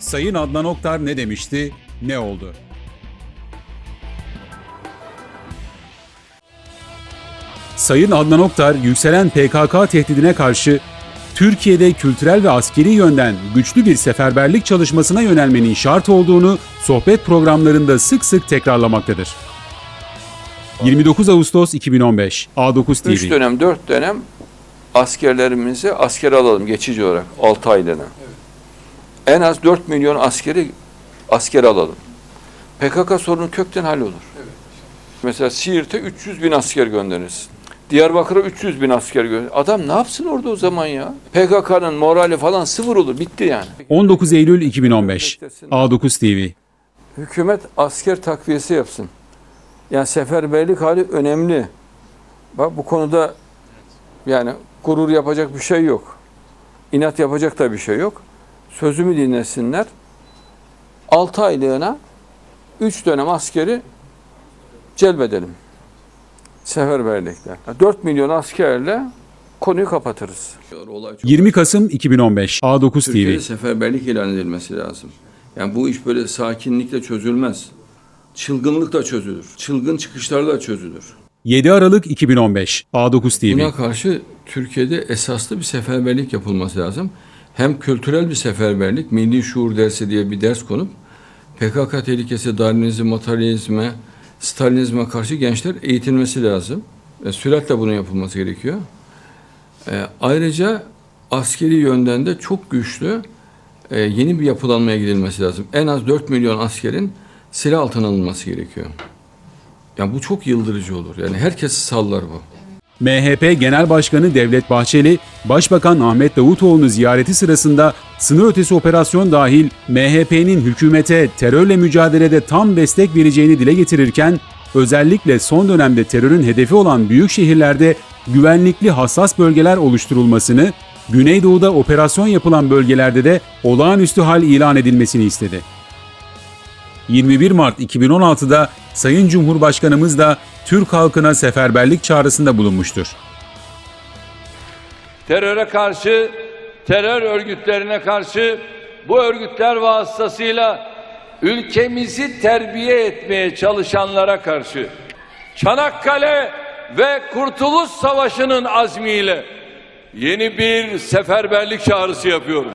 Sayın Adnan Oktar ne demişti, ne oldu? Sayın Adnan Oktar yükselen PKK tehdidine karşı Türkiye'de kültürel ve askeri yönden güçlü bir seferberlik çalışmasına yönelmenin şart olduğunu sohbet programlarında sık sık tekrarlamaktadır. 29 Ağustos 2015 A9 TV 3 dönem, 4 dönem askerlerimizi asker alalım geçici olarak 6 aylığına. En az 4 milyon askeri asker alalım. PKK sorunu kökten hallolur. Mesela Siirt'e 300 bin asker gönderirsin. Diyarbakır'a 300 bin asker gönder. Adam ne yapsın orada o zaman ya? PKK'nın morali falan sıfır olur. Bitti yani. 19 Eylül 2015 A9 TV Hükümet asker takviyesi yapsın. Yani seferberlik hali önemli. Bak bu konuda yani gurur yapacak bir şey yok. İnat yapacak da bir şey yok. Sözümü dinlesinler. 6 aylığına 3 dönem askeri celbedelim. Seferberlikle. 4 milyon askerle konuyu kapatırız. Olay çok 20 Kasım 2015 A9 Türkiye'de TV seferberlik ilan edilmesi lazım. Yani bu iş böyle sakinlikle çözülmez. Çılgınlıkla çözülür. Çılgın çıkışlarla çözülür. 7 Aralık 2015 A9 Buna TV karşı Türkiye'de esaslı bir seferberlik yapılması lazım. Hem kültürel bir seferberlik, milli şuur dersi diye bir ders konup PKK tehlikesi, Darwinizm, materyalizme, Stalinizme karşı gençler eğitilmesi lazım. E, süratle bunun yapılması gerekiyor. E, ayrıca askeri yönden de çok güçlü e, yeni bir yapılanmaya gidilmesi lazım. En az 4 milyon askerin silah altına alınması gerekiyor. Yani bu çok yıldırıcı olur. Yani herkesi sallar bu. MHP Genel Başkanı Devlet Bahçeli, Başbakan Ahmet Davutoğlu'nu ziyareti sırasında sınır ötesi operasyon dahil MHP'nin hükümete terörle mücadelede tam destek vereceğini dile getirirken, özellikle son dönemde terörün hedefi olan büyük şehirlerde güvenlikli hassas bölgeler oluşturulmasını, Güneydoğu'da operasyon yapılan bölgelerde de olağanüstü hal ilan edilmesini istedi. 21 Mart 2016'da Sayın Cumhurbaşkanımız da Türk halkına seferberlik çağrısında bulunmuştur. teröre karşı, terör örgütlerine karşı bu örgütler vasıtasıyla ülkemizi terbiye etmeye çalışanlara karşı Çanakkale ve Kurtuluş Savaşı'nın azmiyle yeni bir seferberlik çağrısı yapıyoruz.